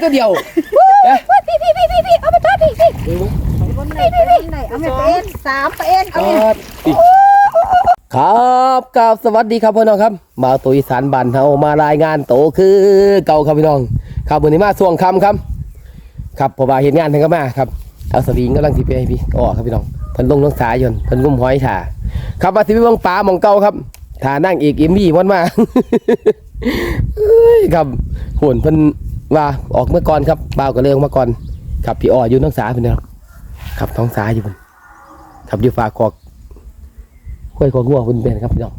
เดียวทุบได้ตัวเดียวเอ๊ะพี่พี่พี่พี่พี่เอาไปต่อพี่พี่คนไหนคนไหนเอาไม่เป็นสามเป็นเอาครับครับสวัสดีครับพี่น้องครับ มาตัวอีสานบ้านเฮามารายงานโตคือเก่าครับพี่น้องครับวันนี้มาส่วงคำครับ ครับเพอมาเห็นงานทั้งก็มาครับเอาสวิงกำลังสิไปให้พี่อ๋อครับพี่น้องเพิ่นลงน้องสายยนต์เพิ่นงุ้มหอยถ่าครับมาสิไปเบิ่งปลาหมองเก่าครับถ่านั่งอีกเอ็มบี้วันมาเอ้ยครับหุ่นเพิ่น ว่าออกเมื่อก่อนครับบ่าวก็เลยออกมาก่อนครับพี่อ๋ออยู่น้องสาพี่น้องครับท้องสาอยู่เพิ่นครับอยู่ฝากกอกห้วยกองัวเพิ่นเป็นครับพี่น้อง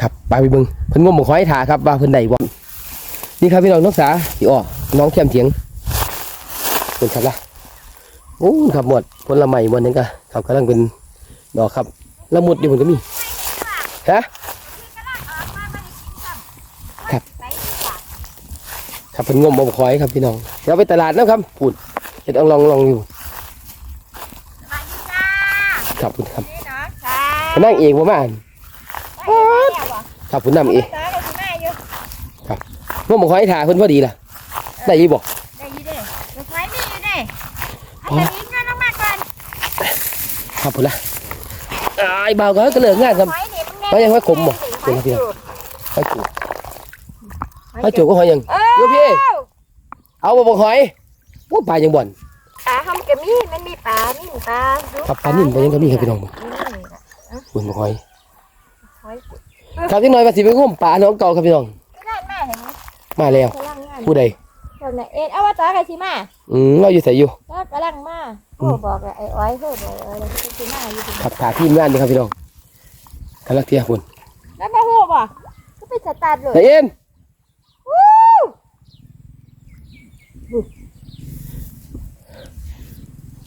ครับไปไปเบิ่งเพิ่นงมบ่ขอให้ถ่าครับว่าเพิ่นได้บ่นี่ครับพี่น้องน้องสาพี่อ้อน้องแคมเถียงเพิ่นครับละโอ้ครับหมดผลไม้หมดนึงก็ครับกำลังเป็นดอกครับละมุดอยู่เพิ่นก็มีฮะครับ ครับเพิ่นงมบ่ขอให้ครับพี่น้องเดี๋ยวไปตลาดนะครับพูดเฮ็ดเอาลองลองอยู่ครับคุณครับนี่เนาะค่ะนั่งเองบ่มาอั่นไปแล้วบ่ครับคุณนำเองตาก็สิมาอยู่ว่าหมอคอยถ่ายเพิ่นพอดีล่ะได้ยี่บอกได้อยู่เด้รถไฟมีอยู่เด้เอาแต่นี้เงินลงมาก่อนครับพุ่นละอายเบาก็ก็เหลืองานครับหอยนี่มันหอยยังหอยขมบ่เดี๋ยวนะพี่หอยจูบหอยจูบก็หอยยังเออเดี๋ยวพี่ เอาบ่บอกหอยว่าปลายังบ่อนปลาหอมก็มีมันมีปลานิ่มปลาดุครับปลานิ่มปลายังก็มีครับพี่น้องนี่น่ะคุณบอกหอยหอยครับที่น้อยว่าสิไปงมปลาน้องเก่าครับพี่น้องได้มาเห็นไหมมาแล้วกำลังงานผู้ใดเดี๋ยวนะเอ็ดเอาว่าตาก็สิมาอืมเราอยู่ใส่อยู่ตากำลังมาโอ้บอกอะไอ้อ้อยโทษเลยเออแล้วสิมาอยู่ดีครับถ่ายทีมงานนี่ครับพี่น้องกำลังเที่ยคุณแล้วบ่ฮู้บ่ก็ไปสตาร์ทเลยไอ้เอ็น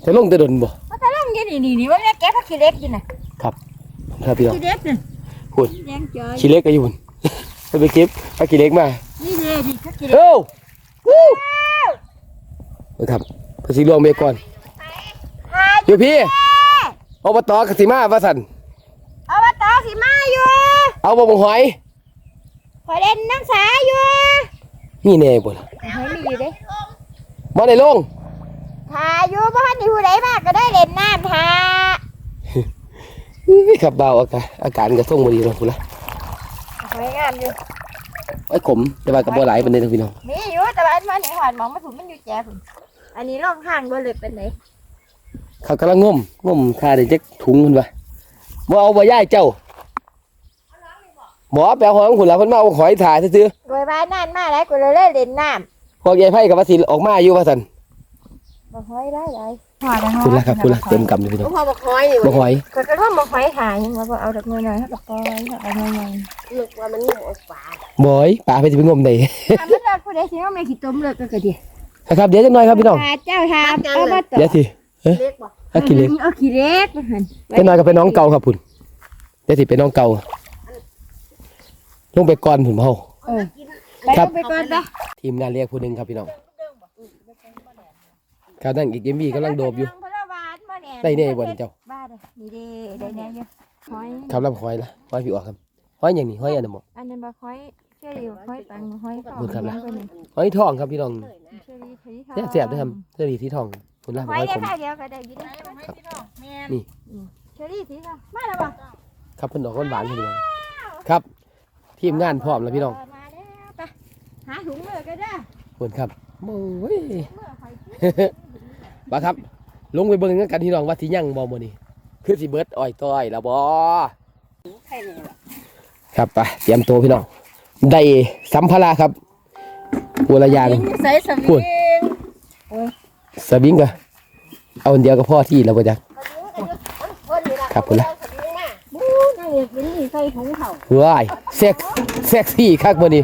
จะลงแตะดนบ่มันกำลังอยู่นี่นี่นี่ว่าแม่แกะผักขี้เหล็กอยู่น่ะครับพี่น้องขี้เหล็กน่ะคุณแดงจ้อยขี้เล็กก็อยู่พุ่นไปไปเก็บไปขี้เล็กมานี่เลยนี่ผักขี้เหล็กเอ้าวู้ครับภาษีรวมเมก่อนหาอยู่พี่อบตกสิมาว่าสันเอาว่าตาสิมาอยู่ เอาบ่บงหอยขอเล่นน้ำสาอยู่นี่แน่บ่ล่ะหอยมีอยู่เด้ บ่ได้ลงทาอยู่บ่ทันได้ผู้ใดมาก็ได้เล่นน้ำทาอี้ครับเบาอาการอาการก็ส่งบ่ดีเนาะพุ่นละหอยงามอยู่ไอ้ขมแต่ว่าก็บ่หลายปานใดเนาะพี่น้องมีอยู่แต่ว่าอันมันหวานหมองมาถูกมันอยู่แจ๋พุ่นอันนี้ร่องข้างบ่เลยเป็นไหนเขากำลังงมงมค่าได้จักถุงพุ่นว่าบ่เอาบ่ย้ายเจ้าบ่ไปเอาหอยของพุ่นล่ะเพิ่นมาเอาหอยถ่ายซื่อโดยบ้านนั่นมาแล้วกูเลยเล่นเล่นน้ ๆพวกยายไผก็ว่าสิออกมาอยู่ว่าซั่นำบ่หอยได้เลยหอยได้หอยพุ่นละครับพุ่นละเต็มกำเลยพี่น้องพอบอกน้อยนี่บ่หอยก็ก็ว่าบ่หอยหายยังว่าเอาดอกน้อยๆให้กับปล่อยเอาน้อยนึกว่ามันงูออกปลาบ่อยปลาไปสิไปงมได้ๆถ้ามันรักผู้ใดสิเอาแม่ขี้ต้มเลิกก็ก็ดีนะครับเดี๋ยวจักหน่อยครับพี่น้องพาเจ้าทาเอามาต่อเดี๋ยวสิเล็กบ่ถ้ากินเล็กเอาขี้เล็กมาหั่นเจ้าน้อยก็เป็นน้องเก่าครับพุ่นเดี๋ยวสิเป็นน้องเก่าลงไปก่อนพุ่นเฮาเออไป ครับเอาไปก่อนปะทีมงานเรียกผู้หนึงครับพี่น้องครับนั่งอีกเอมมี่กำลังโดบอยู่พระวานมาแหน่ได้แน่บ่นี่เจ้าบ้าเด้อนี่เด้ได้แน่อยู่หอยครับรับหอยละหอยพี่ออกครับหอยอย่างนี้หอยอันนั้นบ่อันนั้นบ่หอยเชอรี่บ่หอยปังบ่หอยขอบคุณครับนะหอยทองครับพี่น้องเชอรี่สีทองเนี่ยเสียบด้วยครับเสื้อดีสีทองคุณล่าหบอยหอยได้ผมข้าวเดียวก็ได้อยู่เด้นี่เชอรี่สีทองมาแล้วบ่ครับเพิ่นดอกหวานๆพี่น้องครับทีมงานพร้อมแล้วพี่น้องมาแล้วไปหาถุงมือก็ได้คุณครับโอ้ยมือหอยบ่ครับ ลงไปเบิ่งกันพี่น้องว่าสิยังบ่มื้อนี้คือสิเบิดอ้อยต้อยแล้วบ่ใครนี่ล่ะครับไปเตรียมตัวพี่น้องได้สัมภาระครับหัวละอยางใส่สวิพูดงสวิงก็เอาอันเดียวก็พอที่แล้วบ่จักคนนี่ล่ะครับพุ่นละสวิงน่ะบู๊นั่งเอกเป็นนี่ใส่ถุงเข่าว้ายเซ็กเซ็กซี่คักมื้อนี้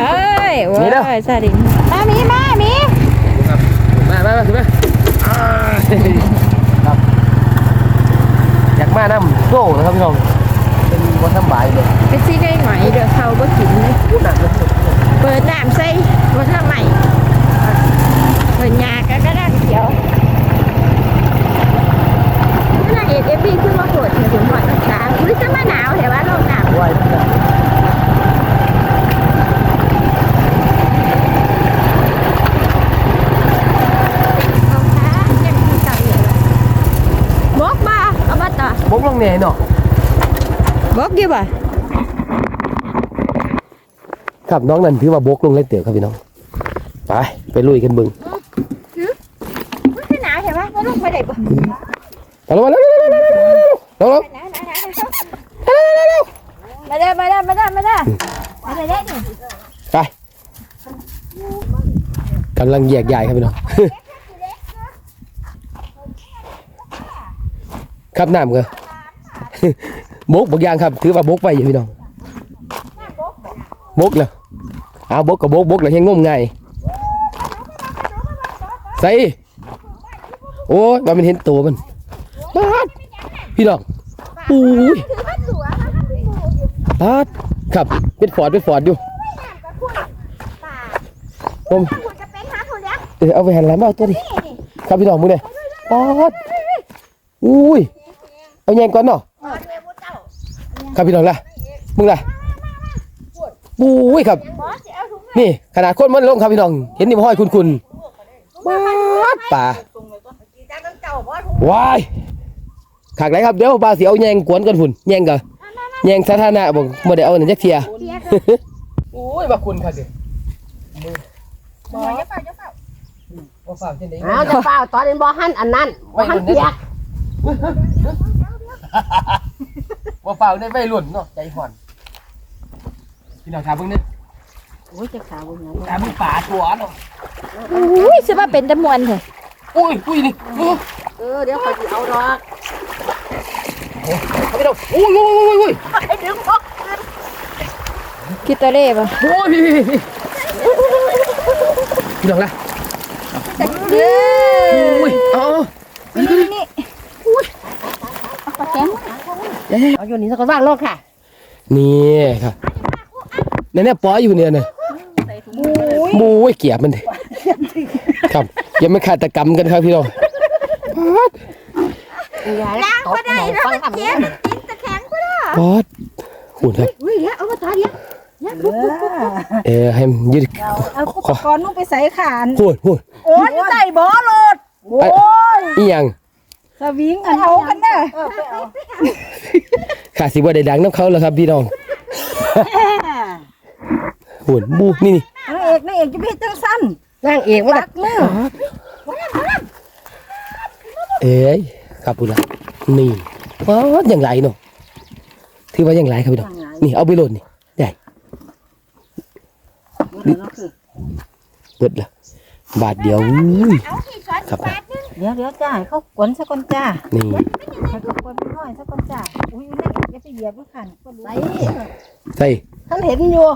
เอ้ยโว้นี่เด้อ ยสาดิงมามีมามีครับมามามาถึงไหมอ่าครับอยากมาน้ำโซ่นะครับพี่น้อง เป็นวันทำบายเลยไปซีได้ไหมเดี๋ยวเขาก็กินเลยพูดหนักเลยเปิดน้ำใส่บนทางใหม่เปิดยาก็ก็ได้เขียวนางเอกเอฟบีขึ้นมาโผล่ถึงหอดนะคะอุ้ยจะมาหนาวแต่ว่าลงน้ำไหวทุกอย่าง เอาค่ะยังมีตังค์อยู่เลยบอกมาเอามาต่อ บกลงเนี่ยเนาะบอกกี่บ่ครับน้องนั่นถือว่าบกลงเล่นเต๋อครับพี่น้อง ไปไปลุยกันเบึงมันคือหนาวใช่ไหมว่าลูกไปไหนบ่เอาลงมาเร็วเร็วเร็วเร็วเร็วเร็วเร็วหนาวหนาวหนาวมาเด้อมาเด้อมาเด้อมาเด้อมาเด้อเด้อนี่ไปกำลังแยกย้ายครับพี่น้องครับน้ำก็ บกบางยางครับ ถือว่าบกไปอยู่พี่น้องบกเลยเอาบกกับบกบกเลยยังงมง่ายใส่โอ้ยว่ามันเห็นตัวมันปาดพี่น้องอุ้ยถือว่าตัวมาทำเป็นหมูอยู่ปาดครับเป็นฟอดเป็นฟอดอยู่ผมเป็นหาคุณแล้วเอาไปหันหลังมาเอาตัวดิครับพี่น้องมึงเนี่ยปอดอุ้ยเอาแยงก่อนเนาะ อ๋อเมียบุเจ้า ครับพี่น้องล่ะมึงล่ะอุ้ยครับบอสจะเอาถุงนี่ขนาดคนมันลงครับพี่น้อง เห็นนี่มันห้อยคุณคุณปาดป่าว้ายขากไหนครับเดี๋ยวปลาเสียวแยงกวนกันฝุ่นแยงกันแยงสาธารณะบอกบ่ได้เอาหนึ่งจักเทียเทียอุ้ยมาคุณครับดิบอสจะเป่าจะเป่าว่าฝากเช่นนี้เอาจะเปล่าตอนนี้บ่หันอันนั้นบ่หันเปียก ว่าเปล่าได้ไม่หล่นเนาะใจห่อนพี่น้องถามเพิ่งนึงโอ้ยจะขาวบ่หยังถามมึงป่าตัวเนาะอุ้ยสิว่าเป็นตะมวนเถอะอุ้ยอุ้ยนี่โอ้เออเดี๋ยวเขาสิเอาดอกเอาไปดูอุ้ยอุ้ยอุ้ยอุ้ยไอ้ดึงบ่คิดตัวเล่ป่ะโอ้ยพี่พี่พี่พี่น้องละเย้อุ้ยเอานี่นี่ปลาแก้ม เอาอยู่นี่สักคนว่างโลกค่ะนี่ครับเนี่ยเนี่ยปอยอยู่เนี่ยนะบู้ยเกียบมันดิครับอย่ามาฆาตกรรมกันครับพี่น้องล้างก็ได้แล้วมันเจ็บกินตะแข็งก็ได้ปอดหุ่นครับอุ้ยเดี๋ยวเอามาทาเดี๋ยวเออให้มันยืดเอาอุปกรณ์นุ่งไปใส่ขานหุ่นหุ่นโอ้ยอยู่ใต้บ่อโลดโอ้ยอีหยัง สวิงอันเอากันเด้อขาสิบ่ได้ดังน้ำเขาแล้วครับพี่น้องหุ่นบูนี่นี่นางเอกนางเอกจะไปเฮ็ดจังซั่นนางเอกว่ามือเอ้ยครับพุ่นละนี่ปอดอย่างไรเนาะถือว่าอย่างไรครับพี่น้องนี่เอาไปโหลดนี่ใหญ่เบิดละบาทเดียวอุ้ยเอาที่ช้อนครับบาทนึง เดี๋ยวเดี๋ยวจ้าให้เขากวนซะก่อนจ้านี่ ให้เขากวนน้อยซะก่อนจ้าอุ้ยนางเอกจะไปเหยียบบ่คันใส่ใส่ท่านเห็นอยู่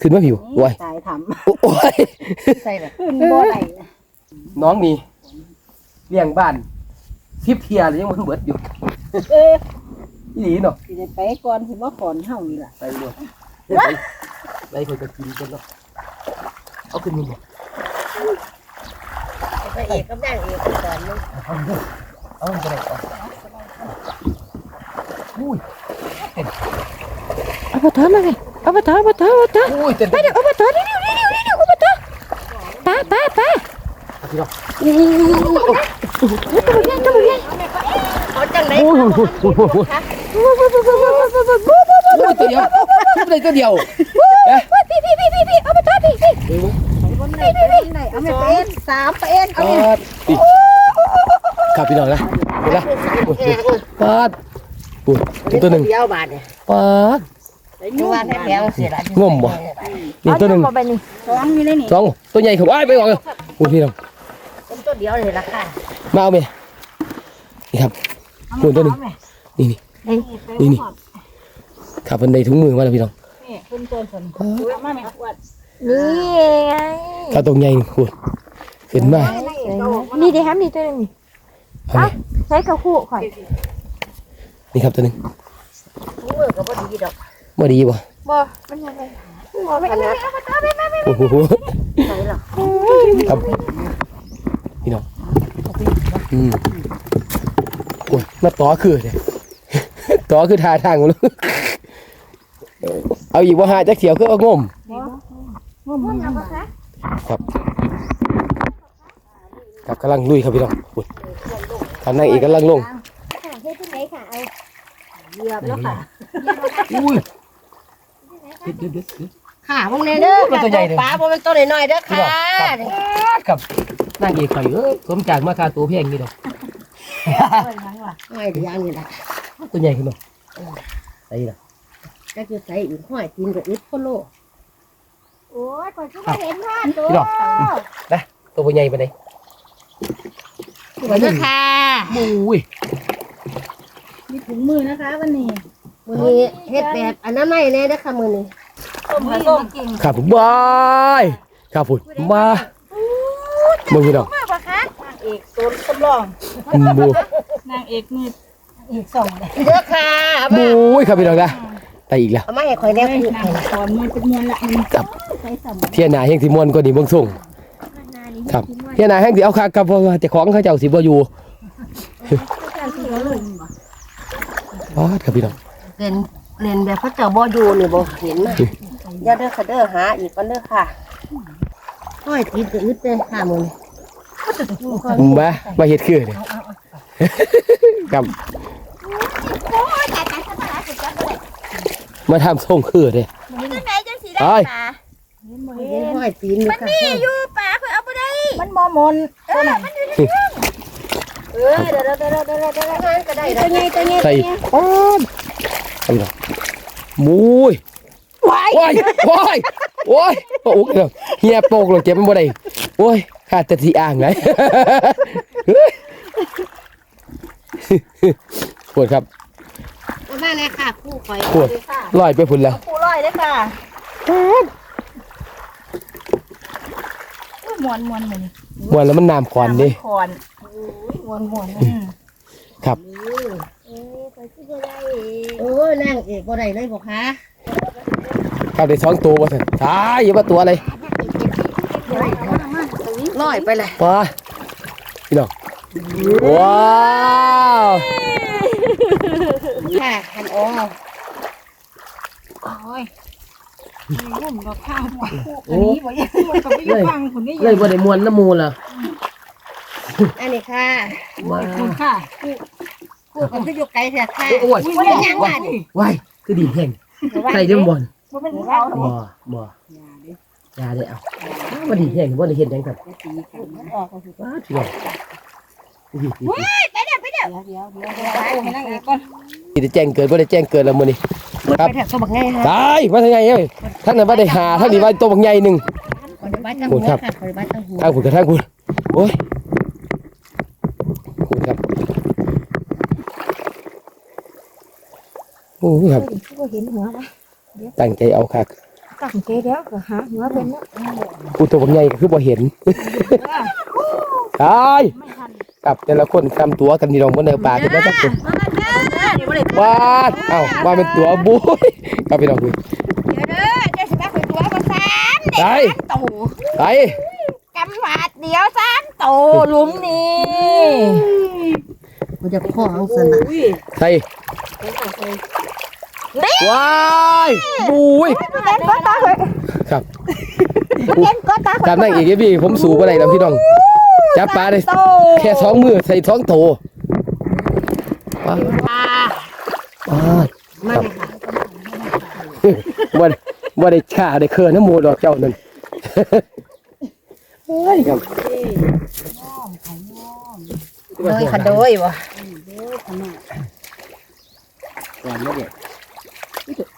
ขึ้นมาผิวโอ้ยตายทำโอ้ยใส่แบบขึ้นบ่ได้น้องนี่เลี้ยงบ้านทิพเทียเลยยังมันเบิดอยู่เอออีหลีเนาะสิได้ไปก่อนสิมาขอนเฮานี่ล่ะไปด้วยไปคนก็กินกันเนาะเอาขึ้นมา บ่ไปเอกกับนางเอกก่อนนึงเอามันไปไหนก่อนอุ้ยเอาไปถอนมาเลยเอาไปถอนเอาไปถอนเอาไปถอนอุ้ยเต็มไปเดี๋ยวเอาไปถอนนี่นี่นี่นี่นี่เอาไปถอนป้าป้าป้าพี่น้องตัวใหญ่ตัวใหญ่เอาจังได๋โอ้ยโอ้ยโอ้ยโอ้ยโอ้ยตัวเดียวทุบเลยตัวเดียวเอ๊ะพี่พี่พี่พี่พี่เอาไปถอนพี่พี่บนไหนไปบนไหนเอาไม่เป็นสามไปเอ็นเอาปาดอีกครับพี่น้องนะเห็นละปาดอุ้ยตัวหนึ่งเดียวบาทเนี่ยปาดอยู่ว่าแถวเสียละงมบ่นี่ตัว พี่พี่พี่เอาไปทอดพี่พี่พี่พี่พี่เอาไปเป็นสามเป็นเอาเนี่ยครับพี่น้องนะไปละปาดปูตัวหนึ่งปาดง่มบ่นี่ตัวหนึ่งสองตัวใหญ่ครับไปบอกเลยปูพี่น้องตัวเดียวเลยละค่มาเอาไหมนี่ครับปูตัวหนึ่งนี่นี่นี่นี่ครับวันใดถุงมือมาแล้วพี่น้อง นี่คือเป็นตัวสนมาไหมวัดนี่ไงข้าวตรงใหญ่นี่คุณขึ้นมานี่ดิครับนี่ตัวหนึงนี่เอาไหมใช้กระคู่ข่อยนี่ครับตัวหนึงมือก็บ่ดีดอกบ่ดีบ่บ่มันยังไงบ่ไม่ไม่ไม่ไม่ไม่โอ้โหใส่หรอครับพี่น้องอืมโอ้ยมาต่อคือเนี่ยต่อคือทาทางของลูก เอาอีกว่าหาจักเขียวคือเอางมงมงมครับครับกำลังลุยครับพี่น้องอุ้ยทางนางเอกกำลังลงเฮ็ดที่ไหนค่ะเอาเหยียบแล้วค่ะอุ้ยเด็ดเด็ดเด็ดเด็ด ค่ะพวกนี้เด้อเป็นตัวใหญ่เด้อ ปลาบ่เป็นตัวน้อยๆเด้อค่ะครับครับนางเอกข่อยเอ้ยสมจากมาคาตัวแพงนี่ดอกห้อยเดียวนี่ละตัวใหญ่ขึ้นมาไอ้ล่ะ ก็จะใส่อีกห้อยกินกับอึดโคโลโอ้ยข่อยคือบ่เห็นพลาดตัวพี่น้องนะตัวใหญ่ไปไหนสวยเด้อค่ะอุ้ยมีถุงมือนะคะวันนี้มื้อนี้เฮ็ดแบบอันนั้นไม่แน่เด้อค่ะมื้อนี้ต้มส้มกินครับผมบายครับผมมามึงพี่น้องมาบ่คะเอกตัวทดลองบูนางเอกมืดอีกสองเลยเด้อค่ะบูยครับพี่น้องนะ ไปอีกแล้วเอามาให้ข่อยแน่คู่นางสอนมันเป็นมวลละมันครับใช้สมเที่ยนาแห่งสิมวนก็ดีเบิ่งส่งนานี่ครับเที่ยนาแห่งสิเอาคักกับเพราะว่าเจ้าของเขาเจ้าสิบ่อยู่ว้าดครับพี่น้องเล่นเล่นแบบพระเจ้าบ่อยู่นี่บ่เห็นมาอย่าเด้อค่ะเด้อหาอีกก่อนเด้อค่ะห้อยติดกับอึดเด้อค่ะมื้อนี้มามาเฮ็ดคือเนี่ยครับ มาทำส่งคือเด้ตัวไหนจังสิได้เอ้ยปลาเห็นห้อยตีนอยู่ค่ะนี่อยู่ปลาข่อยเอาบ่ได้มันมอมนเออมันอยู่ที่เออเดี๋ยวเดี๋ยวเดี๋ยวเดี๋ยวเดี๋ยวงานก็ได้ตัวใหญ่ตัวใหญ่ใส่ป้อนครับพี่น้องมุยว้ายว้ายว้ายโอ้ยโอ้ยเฮียโปกเลยเก็บมันบ่ได้โอ้ยขาดแต่ที่อ่างไงปวดครับเอา มาเลยค่ะคู่ข่อยปวดลอยไปพุ่นแล้วคู่ร้อยเด้อค่ะมวนมวนเหมือนมวนแล้วมันน้ำขอนดิคอนมวนมวนครับเออข่อยคือบ่ได้โอ้ยนางเอกบ่ได้เลยบ่คะครับได้สองตัวว่าสิตายอย่ามาตัวอะไรร้อยไปเลยว้าพี่น้องว้าว ค่ะหันอ๋อโอ้ยงุ่มดอกข้าวหัวคู่อันนี้บ่ยังมันก็ไม่ฟังคนนี้เลยบ่ได้มวนน้ำมูลล่ะอันนี้ค่ะว้าคุณค่ะคู่กันคืออยู่ไกลแท้ค่ะโอ้ยบ่ได้ยังว่านี่ว้ายคือดีแห้งใส่เรื่องบอลมันเป็นเอาบ่บ่ยาได้เอาบ่ดีแห้งบ่ได้เห็นหยังครับว้าพี่น้องอุ้ย ให้นางเอกก่อนนี่ได้แจ้งเกิดบ่ได้แจ้งเกิดแล้วมื้อนี้ครับไปแถบตัวบักไงค่ะตายว่าทางไงเอ้ยท่านนั้นว่าได้หาท่านนี้ว่าตัวบักใหญ่หนึงขอยบ้านตั้งหัวค่ะขอยบ้านตั้งหัวทางคุณกับทางคุณโอ้ยคุณครับโอ้ครับบ่เห็นหัวปะตั้งใจเอาคักตั้งใจแล้วก็หาหัวเป็นเนาะกูตัวบักใหญ่คือบ่เห็นตาย กับแต่ละคนทำตัวกันนี่ลองบ่เนอปลากันนะจักตัวนี่บ่ได้ว้าดเอ้าว่าเป็นตัวบุ้ยครับพี่น้องคุยเดี๋ยวเด้อจะสิมาคุยตัวบ่ซ้ำไปโตไปกำหวาดเดียวซ้ำโตหลุมนี่บ่จะข้อของสันน่ะใส่ว้ายบุ้ยเล่นก็ตาเฮ้ยครับเล่นก็ตาตามนั่งอีกเอ้ยพี่ผมสูบอะไรแล้วพี่น้อง จับปลาได้โตแค่สองมือใส่ท้องโถว้าวค่ะว้าวมาเลยค่ะบ่ได้บ่ได้ฆ่าได้เคืนน้ำหมูดอกเจ้านั่นเฮ้ยครับโดยค่ะโดยบ่ก่อนแล้วเนี่ย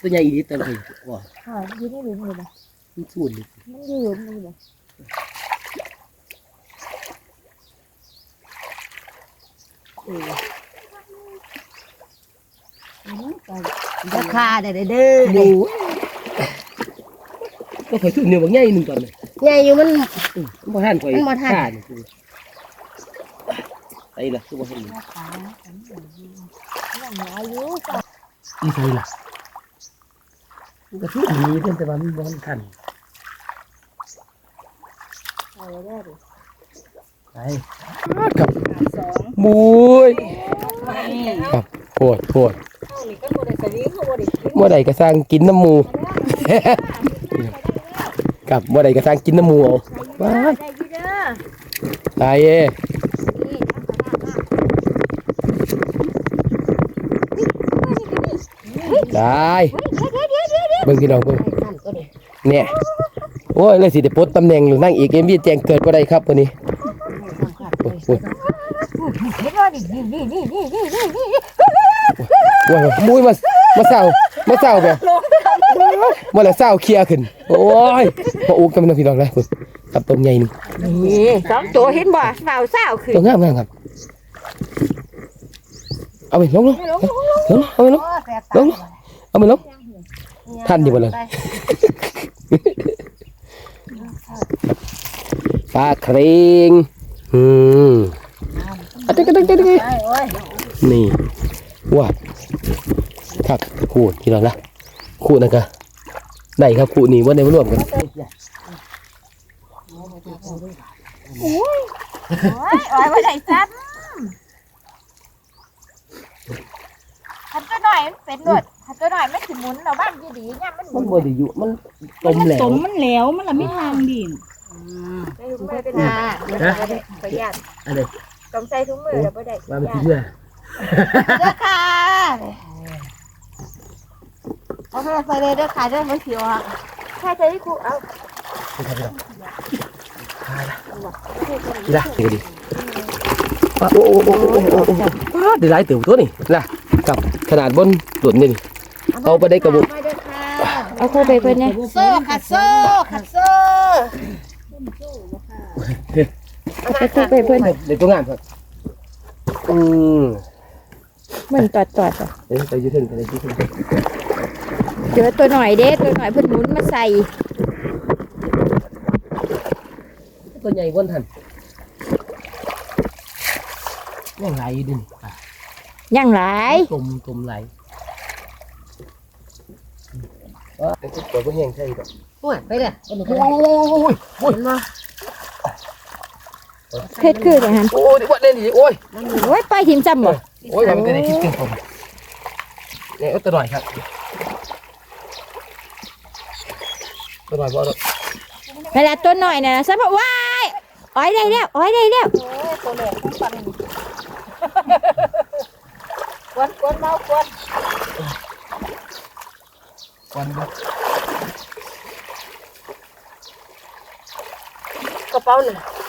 ตัวใหญ่อีกนิดตัวนึงว้าค่ะอยู่ในหลุมเลยบ่มันสูนมันอยู่หลุมเลย บ่ราคาได้เด้อดูก็ข่อยซื้อเนื้อบางใหญ่หนึ่งตอนเลยใหญ่อยู่มันบ่ทันข่อยมันบ่ทันฆ่านี่คือไอ้ล่ะคือบ่ทันนี่อีไสล่ะมันก็คือดีเพิ่นแต่ว่ามันบ่ทันไปครับมุ้ยครับโพดโพดบ่ได้ก็สร้างกินน้ำหมูกับบ่ได้ก็สร้างกินน้ำหมูเอาว้าได้อยูเด้อตายเอ้ได้เบิ่งพี่น้องเบิ่งสั่นก็ได้เนี่ยโอ้ยเลยสิได้ปลดตำแหน่งหรือนั่งอีกเอ็มวีแจ้งเกิดบ่ได้ครับวันนี้โอ้ยโอ้ย เห็นว่านี่นี่นี่นี่นี่นี่นี่นี่โอ้ยมุ้ยมามาเศร้ามาเศร้าแบบมาแล้วเศร้าเคลียร์ขึ้น โอ้ยมาอุกกันพี่น้องเลยพุ่นกับต้มใหญ่นึงนี่สองตัวเห็นบ่สาวสาขึ้นตัวงามงามครับเอาไปลงลงลงเอาไปลงลงเอาไปลงท่านอยู่บ่เลยปลาเครงอืม อะตึ๊กตึ๊กตึ๊กตึ๊กไปโอ้ยนี่ว้าวครับขูดที่เราละขูดนะกะได้ครับขูดนี่ว่าในมารวมกันโอ้ยโอ้ยว่าไหนซับขันตัวหน่อยมันเป็นหนวดขันตัวหน่อยมันสิหมุนเราบ้านดีๆเนี่ยมันหมุมันนบ่ได้อยู่มันจมแหลสวมมันแล้วมันละไม่ทางดินใส่ถุงมือเป็นหาประหยัดอะไร ต้องใส่ถุงมือแล้วบ่ได้ว่ามันทิ้งเมื่อเด้อค่ะเอาโทรศัพท์เลยเด้อค่ะเด้อมันสิออกใช่ใช่ที่ครูเอาดีละดีก็ดีว้าโอ้โอ้โอ้โอ้โอ้โอ้ว้าได้หลายเติบตัวนี่นะกับขนาดบนหลุดนี่นี่เอาไปได้กระบุกไปเด้อค่ะเอาเข้าไปเพิ่นเนี่ยโซ่ค่ะโซ่ค่ะโซ่ เอาไปเข้าไปเพิ่นเด็กตัวงามครับอืมเหมือนตอดตอดๆอะเอ้ยไปยืดถึงไปยืดถึงเจอตัวหน่อยเด้ตัวหน่อยเพิ่นหมุนมาใส่ตัวใหญ่บนทันยังไหลอยู่ดินอะยังหลายตุ่มตุ่มไหลเออไอ้ที่ปวดก็แห้งใช่ไหมโอ้ยไปเด้อเป็นโอ้ยเห็นบ่ เพชรคือจังหันโอ้ยว่าเล่นดิโอ้ยโอ้ยปล่อยทิมจำบ่โอ้ยมันก็ได้คิดเกินผมเนี่ยเอาตัวหน่อยครับตัวหน่อยบ่เอาเวลาตัวหน่อยน่ะซะบ่ว้ายอ้อยได้แล้วอ้อยได้แล้วกวนกวนเมากวนวันบ่กระเป๋าน่ะ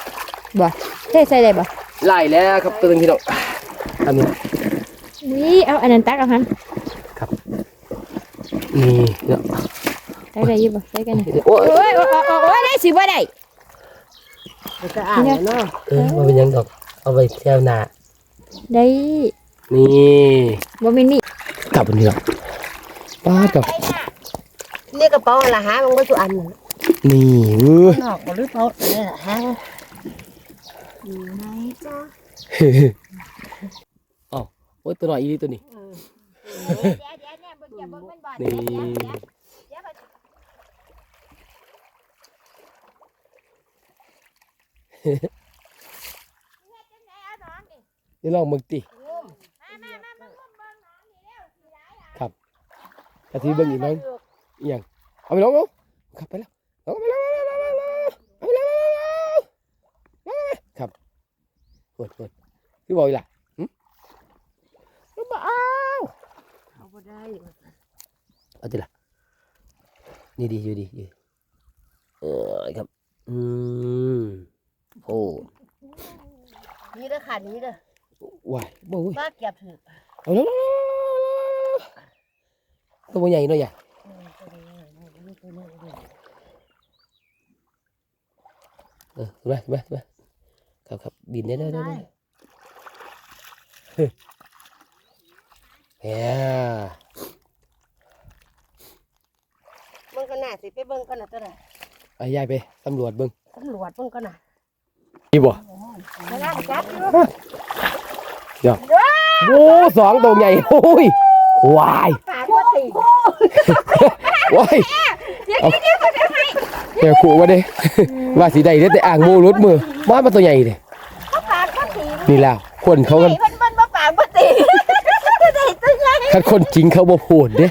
บ่เทใส่ได้บ่ไล่แล้วครับตัวนึงพี่น้องอันนี้นี่เอาอันนั้นตักเอาหันนี่เนาะตักได้อยู่บ่ใส่กันนี่โอ้ยโอ้ยโอ้ยโอ้ยโอ้ยได้สิบ่ได้มันก็อ่านเนาะเออมันเป็นหยังดอก เอาไปเที่ยวหน้าได้นี่บ่แม่นมีกลับวันนี้หรอกป้าดกับนี่กระเป๋าละหามันบ่ทุกอันน่ะนี่เออนอกบ่หรือเปล่าเนี่ยหา อยู่ไหนจ๊ะอ๋อโอ้ยตัวหน่อยอีนี่ตัวนี้นี่นี่ลองมึงตีครับแต่ที่เบิ้งอีกน้องยังเอาไปลองเอาขับไปแล้วเอาไปแล้วเอาไปแล้ว หดโหดพี่บอกอีกล่ะหึเอามาเอาเอาบ่ได้เอาดิล่ะนี่ดีอยู่ดีอยู่เออครับ อืมโอ้นี่เด้อค่ะนี่เด้อวายบ่เว้ยมาเก็บถือเอาแล้วตัวมันใหญ่หน่อยอย่าเออมามามา ครับครับบินได้ได้ได้ได้เฮ้ยมันก็น่าสิไปเบิ่งกันน่ะตัวน่ะไปยายไปตำรวจเบิ่งตำรวจเพิ่นก็น่ะดีบ่ไม่น่าจับอยู่โอ้สองตัวใหญ่โอ้ยวายปาก บ่ตีวายเอาเดี๋ยวขู่ว่าเด้ ว่าสีใดเด้แต่อ่างโมรุดมือว่ามันตัวใหญ่เด้ปากบ่ตีนี่แล้วคนเขากันมันมันบ่ปากบ่ตีได้ตัวใหญ่ถ้าคนจริงเขาบ่พูดเด้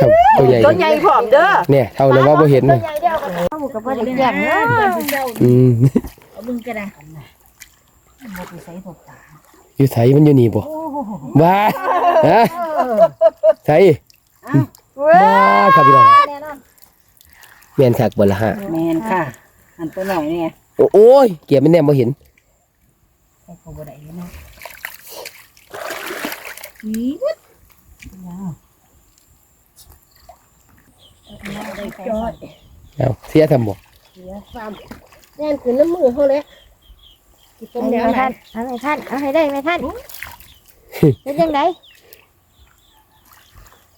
ครับตัวใหญ่ตัวใหญ่พร้อมเด้อเนี่ยเท่านั้นว่าบ่เห็นตัวน่ะใหญ่เดียวกันเฮาก็บ่ได้แจ้งเนาะอืมเอาบึงกันนะบ่ไปใส่ตกตาอยู่ไสมันอยู่นี่บ่ว้าฮะไส ว้าครับพี่น้องแม่นคักบ่ล่ะฮะแมนค่ะ อันตัวหน่อยเนี่ยโอ้โอ้ยเกียบมันแนมบ่เห็นใส่เขาบ่ได้เนาะนี่ได้จอดเอาเสียทำบ่แน่นขึ้นน้ำมือเขาเลยกินต้มเอาแล้วไหมนะท่านเอาไหมท่านเอาให้ได้ไหมท่านเป็นยังไง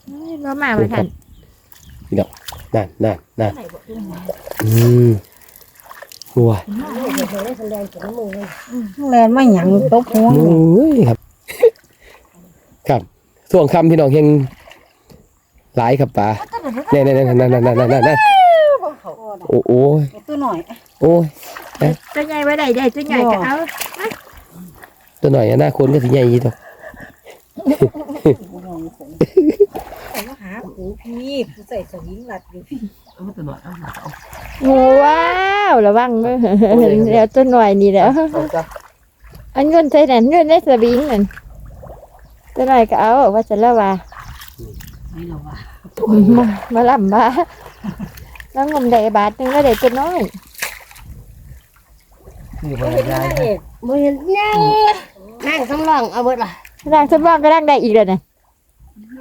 เอ้ยบ่มาไหมท่านนั่นนั่นนั่นอืมหัวแรงขึ้นน้ำมือเลยแลนไม่หยังตบหัวโอ้ยครับ ครับส่วงคำพี่น้องเฮงหลายครับป๋าเนี่ยเนี่ยเนี่ยนั่นนั่นนั่นนั่นนั่นโอ้โอ้ยตัวหน่อยโอ้ยตัวใหญ่ไว้ได้ได้ตัวใหญ่ก็เอาตัวหน่อยอะหน้าคนก็สิใหญ่ยี่ตัว แต่ว่าหาหูพี่ผู้ใส่สวิงหลัดอยู่พี่ว้าวระวังมือเดี๋ยวตัวหน่อยนี่แหล้วอันเงินใส่นั่นเงินในสวิงนั่นตัวหน่อยก็เอาว่าจะละว่าไม่หรอวะมามาลำบ้าแล้วงมได้บาทหนึงแล้วได้ตัวน้อยนี่บ่ได้บ่เห็นยังนั่งสำรองเอาเบิดล่ะ ร่างสมองก็ร่างได้อีกแล้วนะ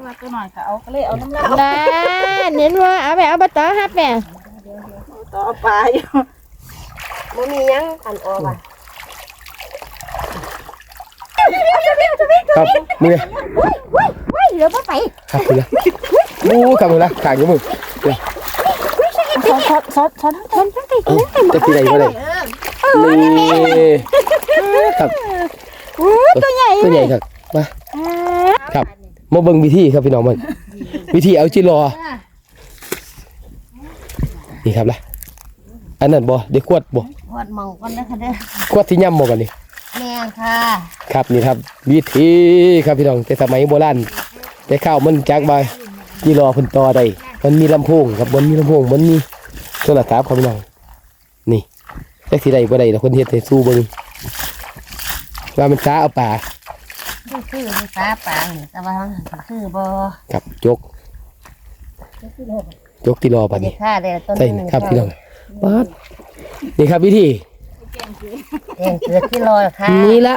ว่าตัวหน่อยก็เอาก็เลยเอาน้ำลายน่าเน้นว่าเอาไปเอาไปต่อฮับแม่ต่อปลาอยู่บ่มีหยังอันออกอะครับมือเฮ้ยเดี๋ยวมาไปครับคุณละโอ้ครับคุณละขางอยู่มือสอนสอนสอนสอนสอนสอนไปเอ้าจะสิได้บ่ได้นี่ครับตัวใหญ่ตัวใหญ่ครับ มาครับมาเบิ่งวิธีครับพี่น้องมัน วิธีเอาจิรอนี่ครับล่ะอันนั้นบ่เดี๋ยวขวดบ่วดหมองก่อนเด้อค่ะเด้อขวดที่ย่ำบ่กันนี่แม่นค่ะครับนี่ครับ วิธีครับพี่น้องแต่สมัยโบราณแต่ข้าวมันจักมาจิรอเพิ่นต่อได้มันมีลำโพงครับมันมีลำโพงมันมีโทรศัพท์ครับพี่น้องนี่จักสิได้บ่ได้ดอกคนเฮ็ดให้สู้เบิ่งว่ามันช้าเอาป่า คือคือภาษาปางแต่ว่าคือบ่ครับจกจกที่รอบัดได้นี้ค่าได้ต้นใช่ครับพี่น้องป๊าดนี่ครับวิธีแกงเกลือที่รอค่ะนี่ละ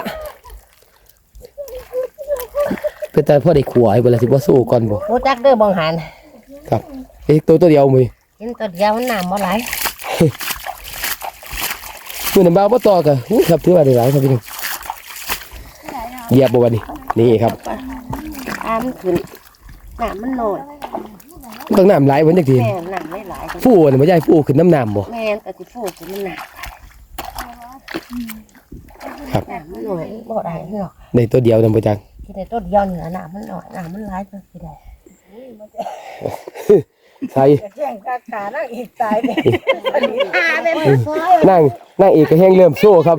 เป็นแต่พ่อได้ขวายเวลาสิบ่สู้ก่อนบ่รู้จักเด้อบ่งหันครับเอ้ยตัวตัวเดียวมือกินตัวเดียวมันน้ำบ่หลายมือน้ำบ้าบ่ต่อกันอุ้ยครับถือว่าได้หลายครับพี่น้อง เหยียบบ่วันนี้นี่ครับน้ำมันขึ้นน้ำมันน้อยต้องน้ำหลายวันจักทีแม่นน้ำไม่หลายฟู่นี่บ่ใช่ฟู่ขึ้นน้ำน้ำบ่แม่นก็สิฟูขึ้นมันหนักครับน้ำมันน้อยบ่ได้หรอกในตัวเดียวนำบ่จังที่ได้ต้นเดียวนี่ล่ะน้ำมันน้อยน้ำมันหลายจังสิได้ใส่แจ้งกาขานั่งอีกตายเลยอ่าแม่นซอยนั่งนั่งเอกก็แฮงเริ่มโซ่ครับ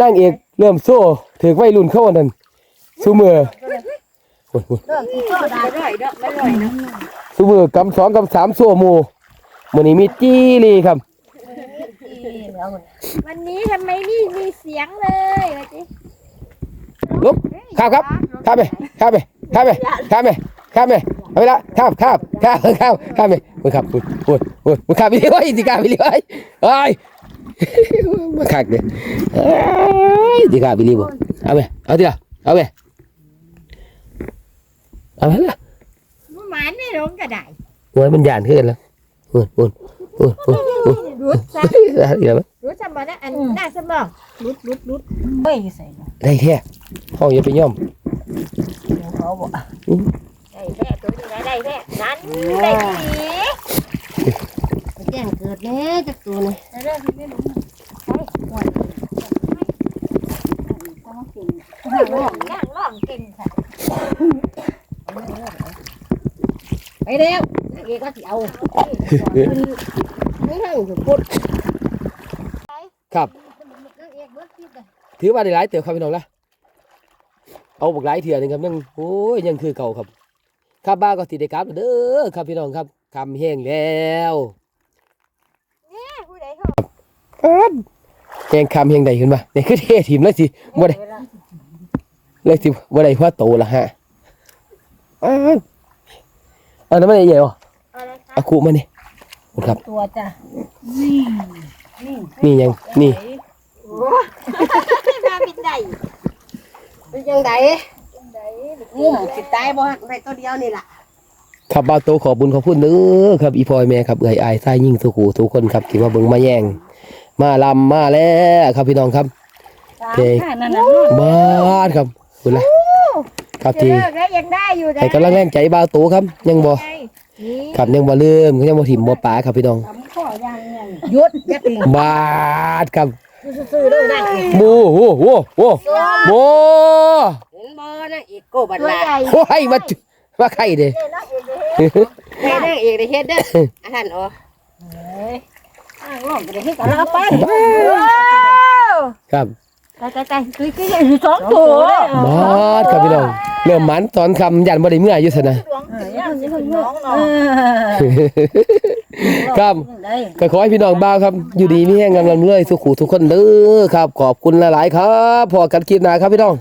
นั่งเอก เริ่มโซ่ถือวัยรุ่นเข้าอันนั้นซุมือโอ้ยเริ่มสิโซดาไม่ร่อยเด้อไม่ร่อยนะซุมือกำสองกำสามโซ่หมู่มื้อนี้มีจี้ลีครับที่แล้วมันวันนี้ทำไมนี่มีเสียงเลยว่าจิลุกข้ามครับข้ามไปข้ามไปข้ามไปข้ามไปข้ามไปเอาไปละข้ามข้ามข้ามข้ามข้ามไปมึงขับมึงโอ้ยโอ้ยมึงขับไปเรื่อยสิขับไปเรื่อยเอ้ย มาขักเลยเอ้ยสิขับไปเรื่อยบ่เอาไปเอาทีละเอาไปเอาไปละหมาไม่ลงก็ได้โอ้ยมันหยานขึ้นแล้วโอ้ยโอ้ยโอ้ยโอ้ยโอ้ยรู้ซะเดี๋ยวรู้จำบ่ได้อันหน้าสมองรุดรุดรุดเฮ้ยใส่เนาะได้แท้ห้องอย่าไปย่อมเดี๋ยวเขาบอกได้แท้ตัวนี้ได้ได้แท้นั้นได้ดี เจ้งเกิดแน่จักตัวนี่เรื่องที่ไม่รู้ใช่ห่วยต้องกินนั่งร้องนั่งร้องกินค่ะไปแล้วนางเอกก็สิเอาไม่นั่งอยู่พุดครับนางเอกเบิดคิดเถือว่าได้หลายเติบครับพี่น้องละเอาบักหลายเถื่อนึงครับยังโอ้ยยังคือเก่าครับครับบ้าก็สิได้กลับเด้อครับพี่น้องครับคำแห้งแล้ว แห้งคำแห้งใดขึ้นมาเนี่ยคือเทถิ่มเลยสิบ่ได้เลยสิบ่ได้เพราะโตละฮะอ้าวอันนั้นมันใหญ่ๆอะอะไรคะอาคุมานี่ครับ ตัวจ้ะนี่ยังนี่มาบินใดเป็นยังไงใดงุ่มสิตายบ่ฮักได้ตัวเดียวนี่ล่ะครับบ่าวโตขอบุญขอบคุณเด้อครับอีพ่อยแม่ครับเอ้ยอายทรายยิ่งสุขูทุกคนครับที่มาเบิ่งมาแย่ง มาลำมาแล้วครับพี่น้องครับเทข้านั่นน่ะมาดครับคุณละครับจะที่เลิกแล้วยังได้อยู่นะให้กำลังแรงใจบ่าวโตครับ ยังบ่ไงนี่ครับยังบ่ลืมยังบ่ถิ่มบ่ป๋าครับพี่น้องทำข้อยังไงหยุดอย่าติงบาดครับซื่อๆเด้อนางเอกโอ้โหโอ้โหโอ้โหเห็นบ่นางเอกโกบัดตัวลาใหญ่โอ้ยมาจุมาไข่เด้เนาะเองเด้ให้นางเอกได้เฮ็ดเด้ออาหารอ๋อ อ้างร้องก็ได้ให้กันแล้วไปครับตายตายตายคือคืออยู่สองตัวบาดครับพี่น้องเริ่มหมันตอนคำยันบ่ได้เมื่ออยู่ซะนะย่างสิคุณน้องเนาะครับได้ก็ขอให้พี่น้องบ้าวครับ อยู่ดีมีแห้งกำลังเลื่อยสุขุทุกคนเด้อครับ ขอบคุณหลาย ๆ ครับพอกันคลิปหน้าครับพี่น้อง